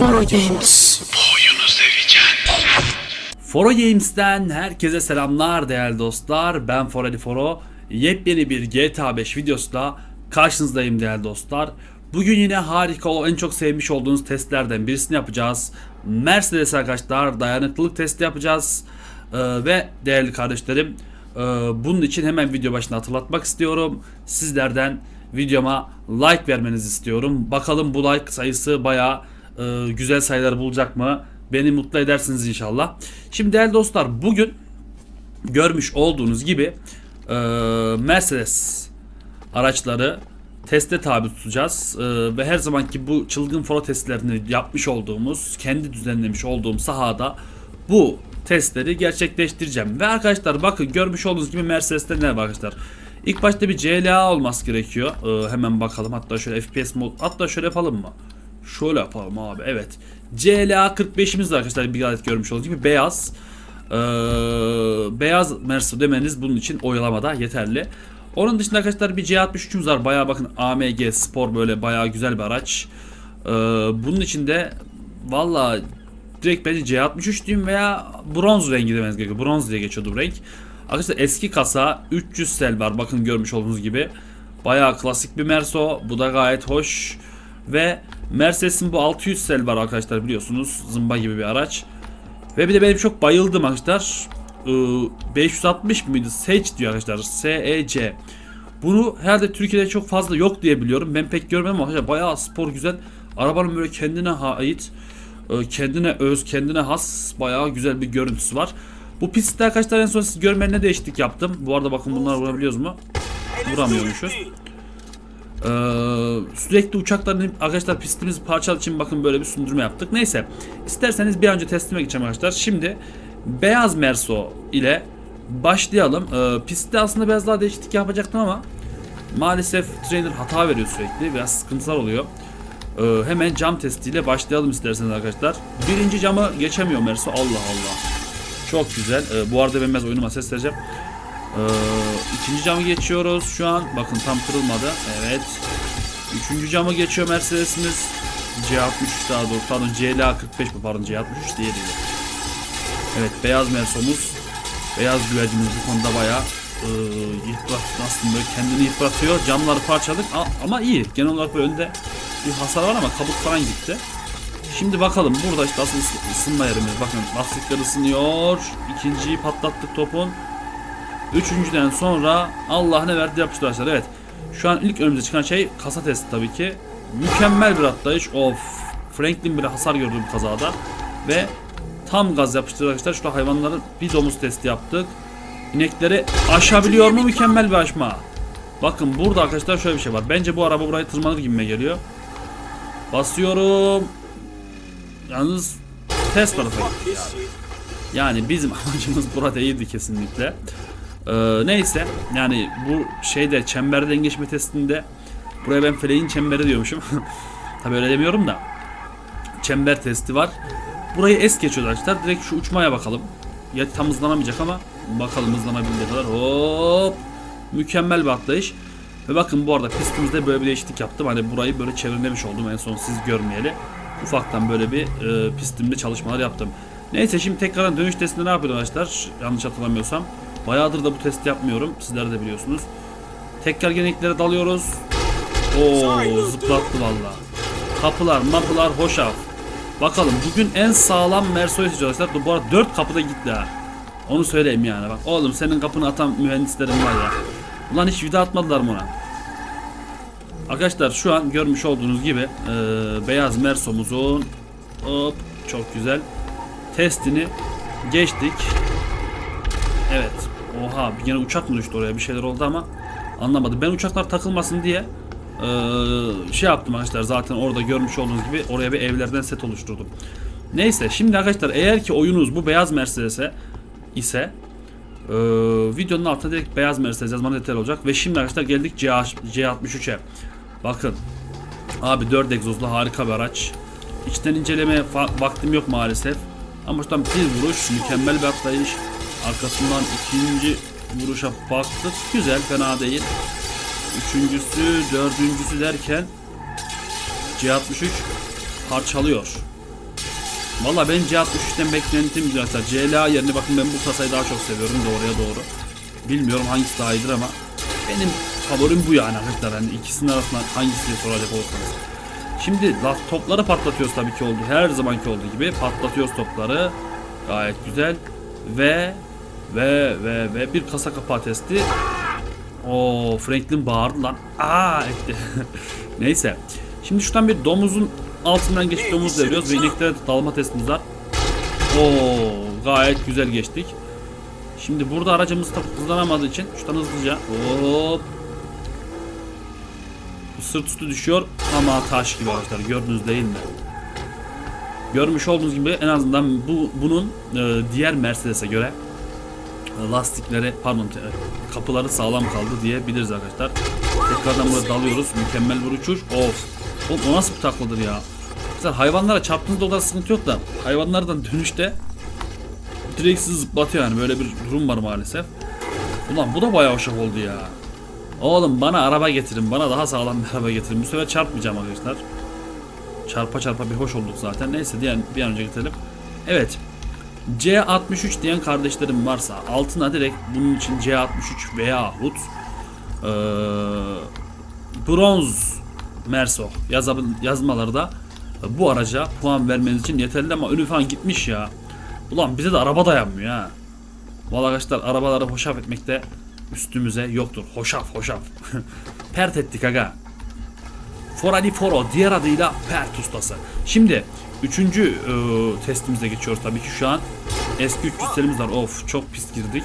Foro Games. Foro Games'ten herkese selamlar değerli dostlar. Ben Forali Foro. Yepyeni bir GTA 5 videosuyla karşınızdayım değerli dostlar. Bugün yine harika olan en çok sevmiş olduğunuz testlerden birisini yapacağız. Mercedes arkadaşlar dayanıklılık testi yapacağız. Ee, ve değerli kardeşlerim e, bunun için hemen video başına hatırlatmak istiyorum. Sizlerden videoma like vermenizi istiyorum. Bakalım bu like sayısı bayağı e, güzel sayılar bulacak mı? Beni mutlu edersiniz inşallah. Şimdi değerli dostlar bugün görmüş olduğunuz gibi e, Mercedes araçları teste tabi tutacağız. E, ve her zamanki bu çılgın foro testlerini yapmış olduğumuz, kendi düzenlemiş olduğum sahada bu testleri gerçekleştireceğim. Ve arkadaşlar bakın görmüş olduğunuz gibi Mercedes'te ne var arkadaşlar? İlk başta bir CLA olması gerekiyor. E, hemen bakalım hatta şöyle FPS mod hatta şöyle yapalım mı? Şöyle yapalım abi evet. CLA 45'imiz var arkadaşlar bir adet görmüş olduğunuz gibi beyaz. Ee, beyaz Mercedes demeniz bunun için oyalamada yeterli. Onun dışında arkadaşlar bir C63'ümüz var. Bayağı bakın AMG Spor böyle bayağı güzel bir araç. Ee, bunun içinde valla direkt bence C63 diyeyim veya bronz rengi demeniz gerekiyor. Bronz diye geçiyordu bu renk. Arkadaşlar eski kasa 300 sel var bakın görmüş olduğunuz gibi. Bayağı klasik bir Merso. Bu da gayet hoş. Ve Mercedes'in bu 600 sel var arkadaşlar biliyorsunuz. Zımba gibi bir araç. Ve bir de benim çok bayıldım arkadaşlar. Ee, 560 mıydı? Sage diyor arkadaşlar. S-E-C. Bunu herhalde Türkiye'de çok fazla yok diye biliyorum. Ben pek görmedim ama arkadaşlar bayağı spor güzel. Arabanın böyle kendine ait, e, kendine öz, kendine has bayağı güzel bir görüntüsü var. Bu pistte arkadaşlar en son siz görmeyen ne değişiklik yaptım. Bu arada bakın bunları vurabiliyoruz mu? Vuramıyormuşuz. Ee, sürekli uçakların arkadaşlar pistimizi parçaladığı için bakın böyle bir sündürme yaptık. Neyse isterseniz bir önce testime geçeceğim arkadaşlar. Şimdi beyaz Merso ile başlayalım. Ee, pistte aslında biraz daha değişiklik yapacaktım ama maalesef trainer hata veriyor sürekli. Biraz sıkıntılar oluyor. Ee, hemen cam testiyle başlayalım isterseniz arkadaşlar. Birinci camı geçemiyor Merso. Allah Allah. Çok güzel. Ee, bu arada ben biraz oyunuma ses vereceğim. Ee, ikinci camı geçiyoruz şu an. Bakın tam kırılmadı. Evet. Üçüncü camı geçiyor Mercedes'imiz. C63 daha doğrusu. Pardon CLA 45 bu pardon C63 diye değil. Evet beyaz Merso'muz. Beyaz güvercimiz bu konuda bayağı e, yıprat, aslında böyle kendini yıpratıyor. Camları parçaladık ama iyi. Genel olarak böyle önde bir hasar var ama kabuk falan gitti. Şimdi bakalım burada işte asıl ısı- ısınma yerimiz. Bakın lastikler ısınıyor. İkinciyi patlattık topun. Üçüncüden sonra Allah ne verdi yapıştı arkadaşlar. Evet. Şu an ilk önümüze çıkan şey kasa testi tabii ki. Mükemmel bir atlayış. Of. Franklin bile hasar gördü bu kazada. Ve tam gaz yapıştırdı arkadaşlar. Şurada hayvanların bir domuz testi yaptık. İnekleri aşabiliyor mu? Mükemmel bir aşma. Bakın burada arkadaşlar şöyle bir şey var. Bence bu araba burayı tırmanır gibime geliyor. Basıyorum. Yalnız test tarafa. Yani bizim amacımız burada değildi kesinlikle. Ee, neyse yani bu şeyde çemberden geçme testinde buraya ben feleğin çemberi diyormuşum. Tabi öyle demiyorum da. Çember testi var. Burayı es geçiyor arkadaşlar. Direkt şu uçmaya bakalım. Ya tam hızlanamayacak ama bakalım hızlanabildiği kadar. Hop. Mükemmel bir atlayış. Ve bakın bu arada pistimizde böyle bir değişiklik yaptım. Hani burayı böyle çevirmemiş oldum en son siz görmeyeli. Ufaktan böyle bir e, pistimde çalışmalar yaptım. Neyse şimdi tekrardan dönüş testinde ne yapıyorum arkadaşlar? Yanlış hatırlamıyorsam. Bayağıdır da bu testi yapmıyorum. Sizler de biliyorsunuz. Tekrar geneliklere dalıyoruz. Oo zıplattı valla. Kapılar mapılar hoşaf. Bakalım bugün en sağlam Mercedes arkadaşlar. Bu arada 4 kapıda gitti ha. Onu söyleyeyim yani bak. Oğlum senin kapını atan mühendislerin var ya. Ulan hiç vida atmadılar mı ona? Arkadaşlar şu an görmüş olduğunuz gibi e, beyaz Merso'muzun hop çok güzel testini geçtik. Evet. Oha bir gene uçak mı düştü oraya bir şeyler oldu ama anlamadım. Ben uçaklar takılmasın diye e, şey yaptım arkadaşlar zaten orada görmüş olduğunuz gibi oraya bir evlerden set oluşturdum. Neyse şimdi arkadaşlar eğer ki oyunuz bu beyaz Mercedes'e ise ee, videonun altında direkt beyaz Mercedes yazmanız yeterli olacak. Ve şimdi arkadaşlar geldik C63'e. Bakın. Abi 4 egzozlu harika bir araç. İçten incelemeye fa- vaktim yok maalesef. Ama şuradan bir vuruş mükemmel bir atlayış. Arkasından ikinci vuruşa baktık. Güzel fena değil. Üçüncüsü dördüncüsü derken C63 parçalıyor. Valla ben C63'ten beklentim arkadaşlar. CLA yerine bakın ben bu kasayı daha çok seviyorum doğruya doğru. Bilmiyorum hangisi daha iyidir ama benim favorim bu yani arkadaşlar. Yani ikisinin arasından hangisi diye soracak olursanız. Şimdi topları patlatıyoruz tabii ki oldu. Her zamanki olduğu gibi patlatıyoruz topları. Gayet güzel. Ve ve ve ve bir kasa kapağı testi. O Franklin bağırdı lan. Aa etti. Neyse. Şimdi şuradan bir domuzun altından geçip domuz deviriyoruz ve ineklere dalma testimiz var. Oo gayet güzel geçtik. Şimdi burada aracımız hızlanamadığı için şuradan hızlıca hop sırt üstü düşüyor ama taş gibi arkadaşlar gördünüz değil mi? Görmüş olduğunuz gibi en azından bu bunun e, diğer Mercedes'e göre e, lastikleri pardon kapıları sağlam kaldı diyebiliriz arkadaşlar. Tekrardan burada dalıyoruz. Mükemmel bir uçuş. Of. Oğlum o nasıl bir takladır ya? Mesela hayvanlara çarptığınızda o kadar sıkıntı yok da hayvanlardan dönüşte direkt sizi zıplatıyor yani böyle bir durum var maalesef. Ulan bu da bayağı hoşaf oldu ya. Oğlum bana araba getirin. Bana daha sağlam bir araba getirin. Bu sefer çarpmayacağım arkadaşlar. Çarpa çarpa bir hoş olduk zaten. Neyse diyen bir an önce getirelim. Evet. C63 diyen kardeşlerim varsa altına direkt bunun için C63 veyahut eee bronz Merso yazabın yazmaları da bu araca puan vermeniz için yeterli ama önü falan gitmiş ya. Ulan bize de araba dayanmıyor ha. Valla arkadaşlar arabaları hoşaf etmekte üstümüze yoktur. Hoşaf hoşaf. Pert ettik aga. Forali Foro diğer adıyla Pert ustası. Şimdi üçüncü e, testimize geçiyoruz tabii ki şu an. Eski 300'lerimiz var. Of çok pis girdik.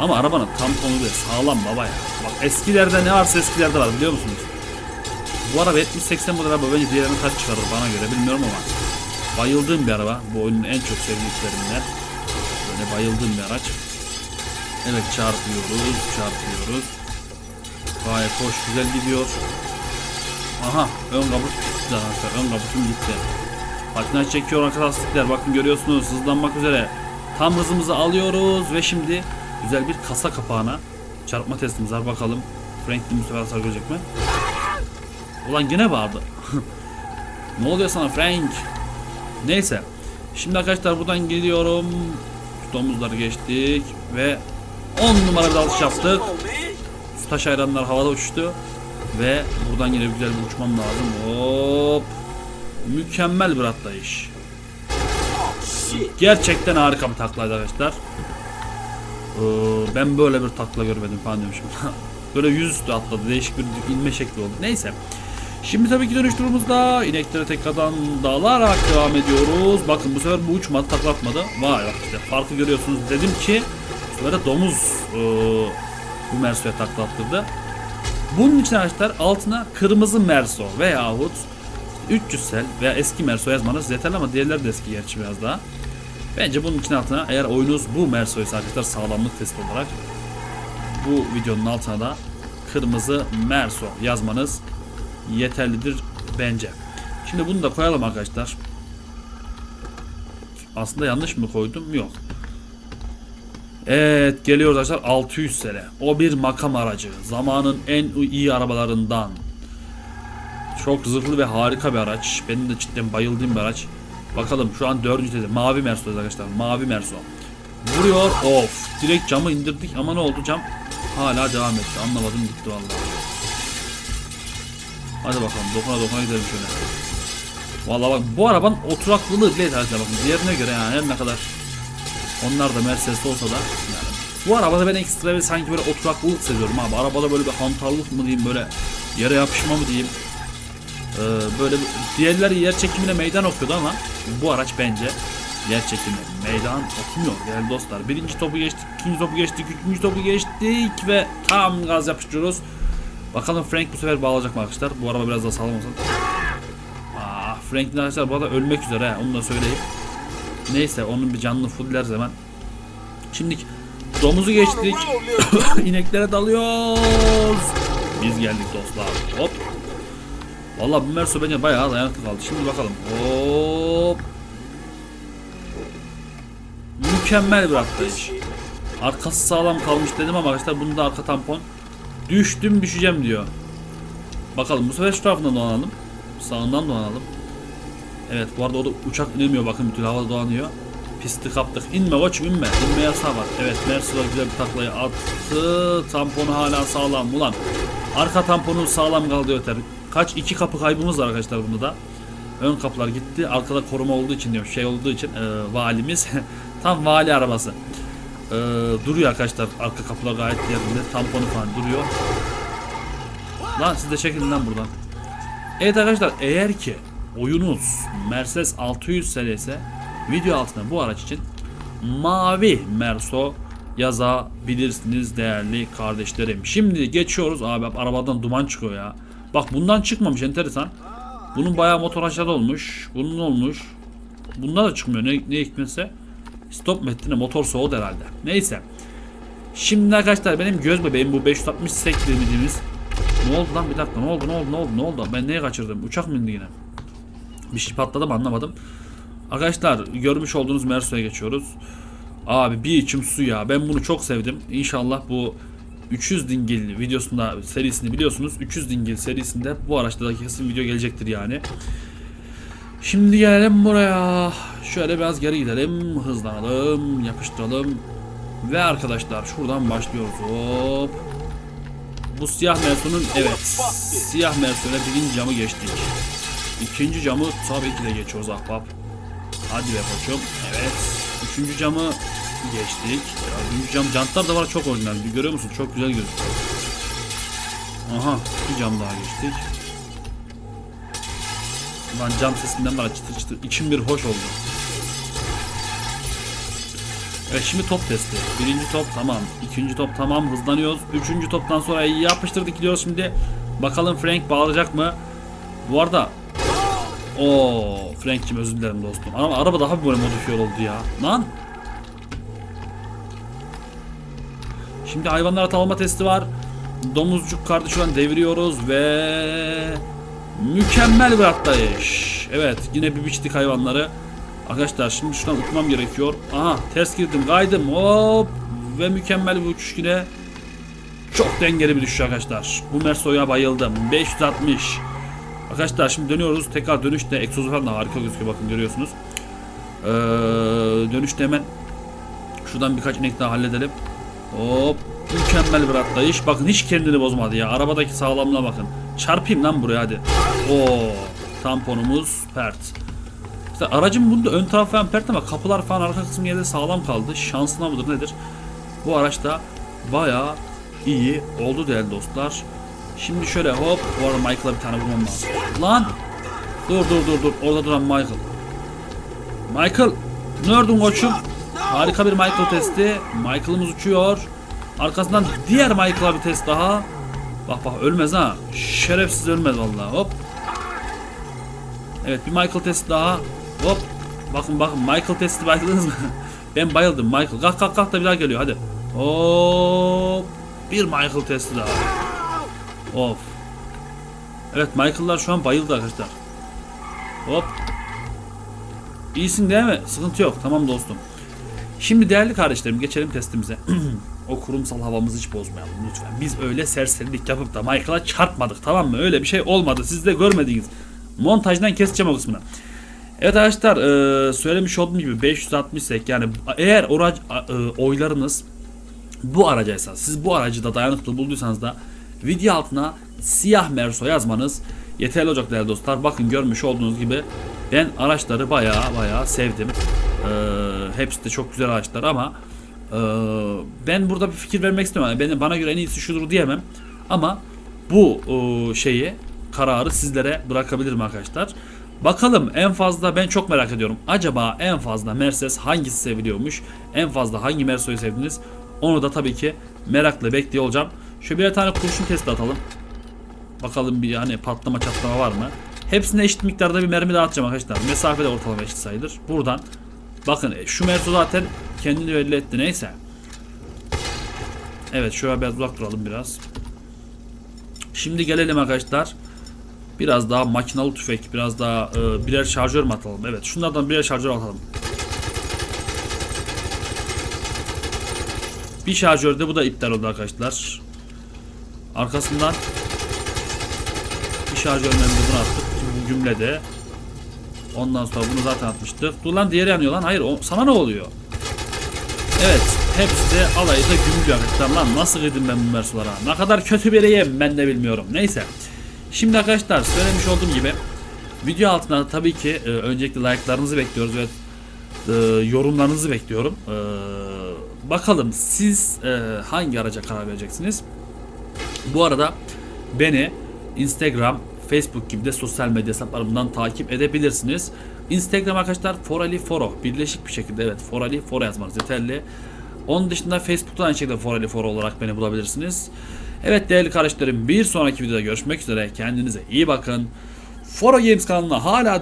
Ama arabanın tamponu da sağlam baba ya. Bak eskilerde ne varsa eskilerde var biliyor musunuz? Bu araba 70-80 model araba bence diğerine kaç çıkarır bana göre bilmiyorum ama. Bayıldığım bir araba. Bu oyunun en çok sevdiklerimden. Böyle bayıldığım bir araç. Evet çarpıyoruz, çarpıyoruz. Gayet hoş, güzel gidiyor. Aha, ön kabut gitti arkadaşlar. Ön kaputum gitti. Patinaj çekiyor arka lastikler. Bakın görüyorsunuz hızlanmak üzere. Tam hızımızı alıyoruz ve şimdi güzel bir kasa kapağına çarpma testimiz var. Bakalım Franklin bu sefer hasar görecek mi? Ulan yine bağırdı. ne oluyor sana Frank? Neyse. Şimdi arkadaşlar buradan geliyorum. Şu domuzları geçtik ve 10 numara bir dalış yaptık. Su taş hayranlar havada uçtu. Ve buradan yine güzel bir uçmam lazım. Hop. Mükemmel bir atlayış. Gerçekten harika bir taklaydı arkadaşlar. Ee, ben böyle bir takla görmedim falan diyormuşum. böyle yüzüstü atladı. Değişik bir inme şekli oldu. Neyse. Şimdi tabii ki dönüş durumumuzda ineklere tekrardan dalarak devam ediyoruz. Bakın bu sefer bu uçmadı, taklatmadı. Vay bak işte farkı görüyorsunuz. Dedim ki bu sefer de domuz e, bu Merso'ya taklattırdı. Bunun için arkadaşlar altına kırmızı Merso veyahut 300 sel veya eski Merso yazmanız yeterli ama diğerleri de eski gerçi biraz daha. Bence bunun için altına eğer oyunuz bu Merso'ysa arkadaşlar sağlamlık testi olarak bu videonun altına da kırmızı Merso yazmanız yeterlidir bence. Şimdi bunu da koyalım arkadaşlar. Aslında yanlış mı koydum? Yok. Evet geliyoruz arkadaşlar 600 sene. O bir makam aracı. Zamanın en iyi arabalarından. Çok zırhlı ve harika bir araç. Benim de cidden bayıldığım bir araç. Bakalım şu an dördüncü tezi. Mavi Merso arkadaşlar. Mavi Merso. Vuruyor. Of. Direkt camı indirdik ama ne oldu cam? Hala devam etti. Anlamadım gitti vallahi. Hadi bakalım dokuna dokuna gidelim şöyle. Vallahi bak bu arabanın oturaklılığı bile yeterli bakın. Diğerine göre yani her ne kadar onlar da Mercedes olsa da yani bu arabada ben ekstra bir sanki böyle oturaklılık seviyorum abi. Arabada böyle bir hantallık mı diyeyim böyle yere yapışma mı diyeyim. Ee, böyle diğerleri yer çekimine meydan okuyordu ama bu araç bence yer çekimi meydan okumuyor değerli dostlar. Birinci topu geçtik, ikinci topu geçtik, üçüncü topu geçtik ve tam gaz yapıştırıyoruz. Bakalım Frank bu sefer bağlayacak mı arkadaşlar? Bu araba biraz daha sağlam olsun. Aa, Frank'in arkadaşlar bu arada ölmek üzere ha, onu da söyleyeyim. Neyse onun bir canını fulleriz hemen. Şimdi domuzu geçtik. İneklere dalıyoruz. Biz geldik dostlar. Hop. Vallahi bu Merso bence bayağı dayanıklı kaldı. Şimdi bakalım. Hop. Mükemmel bir atlayış. Arkası sağlam kalmış dedim ama arkadaşlar bunda arka tampon. Düştüm düşeceğim diyor. Bakalım bu sefer şu tarafından dolanalım. Sağından dolanalım. Evet bu arada o da uçak inemiyor bakın bütün havada dolanıyor. Pisti kaptık. İnme koçum inme. İnme yasağı var. Evet Mersu'da güzel bir taklayı attı. Tamponu hala sağlam. Ulan arka tamponu sağlam kaldı öter. Kaç? iki kapı kaybımız var arkadaşlar bunda da. Ön kapılar gitti. Arkada koruma olduğu için diyorum. Şey olduğu için e, valimiz. Tam vali arabası. E, duruyor arkadaşlar. Arka kapılar gayet yerinde. Tamponu falan duruyor. Lan siz de çekilin lan buradan. Evet arkadaşlar eğer ki oyunuz Mercedes 600 serisi video altına bu araç için mavi Merso yazabilirsiniz değerli kardeşlerim. Şimdi geçiyoruz abi arabadan duman çıkıyor ya. Bak bundan çıkmamış enteresan. Bunun bayağı motor aşağıda olmuş. Bunun olmuş. Bunda da çıkmıyor ne, ne hikmetse. Stop metnine motor soğudu herhalde. Neyse. Şimdi arkadaşlar benim göz bebeğim bu 560 sekli dediğimiz ne oldu lan bir dakika ne oldu ne oldu ne oldu ne oldu ben neye kaçırdım uçak mı indi yine bir şey patladı mı anlamadım arkadaşlar görmüş olduğunuz Merso'ya geçiyoruz abi bir içim su ya ben bunu çok sevdim İnşallah bu 300 dingil videosunda serisini biliyorsunuz 300 dingil serisinde bu araçta da kesin video gelecektir yani Şimdi gelelim buraya. Şöyle biraz geri gidelim. Hızlanalım. Yapıştıralım. Ve arkadaşlar şuradan başlıyoruz. Hop. Bu siyah Mersun'un evet siyah Mersun'a birinci camı geçtik. İkinci camı tabii ki de geçiyoruz ahbap. Hadi be koçum. Evet. Üçüncü camı geçtik. Dördüncü cam. Jantlar da var çok orijinal. Görüyor musun? Çok güzel gözüküyor. Aha. Bir cam daha geçtik. Lan cam sesinden bana çıtır çıtır. içim bir hoş oldu. Evet şimdi top testi. Birinci top tamam. ikinci top tamam. Hızlanıyoruz. Üçüncü toptan sonra yapıştırdık gidiyoruz şimdi. Bakalım Frank bağlayacak mı? Bu arada o Frank'cim özür dilerim dostum. Ama araba daha bir böyle modifiye oldu ya. Lan. Şimdi hayvanlara tavlama testi var. Domuzcuk kartı şu an deviriyoruz ve mükemmel bir atlayış. Evet yine bir biçtik hayvanları. Arkadaşlar şimdi şuradan uçmam gerekiyor. Aha ters girdim kaydım hop ve mükemmel bir uçuş yine. Çok dengeli bir düşüş arkadaşlar. Bu Merso'ya bayıldım. 560. Arkadaşlar şimdi dönüyoruz. Tekrar dönüşte egzozu falan da harika gözüküyor bakın görüyorsunuz. Ee, dönüşte hemen şuradan birkaç inek daha halledelim. Hop mükemmel bir atlayış. Bakın hiç kendini bozmadı ya. Arabadaki sağlamlığa bakın. Çarpayım lan buraya hadi. Oo tamponumuz pert. İşte aracın bunda ön tarafı falan pert ama kapılar falan arka kısmı yerde sağlam kaldı. Şansına mıdır nedir? Bu araçta bayağı iyi oldu değerli dostlar. Şimdi şöyle hop bu arada Michael'a bir tane vurmam lazım. Lan! Dur dur dur dur orada duran Michael. Michael! Nereden koçum? Harika bir Michael testi. Michael'ımız uçuyor. Arkasından diğer Michael'a bir test daha. Bak bak ölmez ha. Şerefsiz ölmez vallahi. Hop. Evet bir Michael testi daha. Hop. Bakın bakın Michael testi bayıldınız mı? ben bayıldım Michael. Kalk kalk kalk da bir daha geliyor hadi. Hop. Bir Michael testi daha. Of. Evet Michael'lar şu an bayıldı arkadaşlar. Hop. İyisin değil mi? Sıkıntı yok. Tamam dostum. Şimdi değerli kardeşlerim geçelim testimize. o kurumsal havamızı hiç bozmayalım lütfen. Biz öyle serserilik yapıp da Michael'a çarpmadık tamam mı? Öyle bir şey olmadı. Siz de görmediniz. Montajdan keseceğim o kısmını. Evet arkadaşlar e, söylemiş olduğum gibi 560 sek yani eğer orac, e, oylarınız bu aracaysa siz bu aracı da dayanıklı bulduysanız da video altına siyah Merso yazmanız yeterli olacak değerli dostlar. Bakın görmüş olduğunuz gibi ben araçları baya baya sevdim. Ee, hepsi de çok güzel araçlar ama e, ben burada bir fikir vermek istemiyorum. Yani bana göre en iyisi şudur diyemem. Ama bu e, şeyi kararı sizlere bırakabilirim arkadaşlar. Bakalım en fazla ben çok merak ediyorum. Acaba en fazla Mercedes hangisi seviliyormuş? En fazla hangi Merso'yu sevdiniz? Onu da tabii ki merakla bekliyor olacağım. Şöyle bir tane kurşun testi atalım. Bakalım bir hani patlama çatlama var mı? Hepsine eşit miktarda bir mermi dağıtacağım arkadaşlar. Mesafe de ortalama eşit sayılır. Buradan bakın e, şu Merso zaten kendini belli etti neyse. Evet şöyle biraz uzak duralım biraz. Şimdi gelelim arkadaşlar. Biraz daha makinalı tüfek, biraz daha e, birer şarjör mü atalım? Evet, şunlardan birer şarjör atalım. Bir şarjörde bu da iptal oldu arkadaşlar. Arkasından bir şarjör mermisi bunu attık. Şimdi bu gümlede. Ondan sonra bunu zaten atmıştık. Dur lan diğeri yanıyor lan. Hayır o, sana ne oluyor? Evet. Hepsi de alayı da gümrüyor arkadaşlar. Lan nasıl kıydım ben bu mersulara? Ne kadar kötü biriyim ben de bilmiyorum. Neyse. Şimdi arkadaşlar söylemiş olduğum gibi video altına tabii ki e, öncelikle like'larınızı bekliyoruz ve e, yorumlarınızı bekliyorum. E, bakalım siz e, hangi araca karar vereceksiniz? Bu arada beni Instagram, Facebook gibi de sosyal medya hesaplarımdan takip edebilirsiniz. Instagram arkadaşlar Forali Foro. Birleşik bir şekilde evet Forali Foro yazmanız yeterli. Onun dışında Facebook'ta aynı şekilde Forali Foro olarak beni bulabilirsiniz. Evet değerli kardeşlerim bir sonraki videoda görüşmek üzere. Kendinize iyi bakın. Foro Games kanalına hala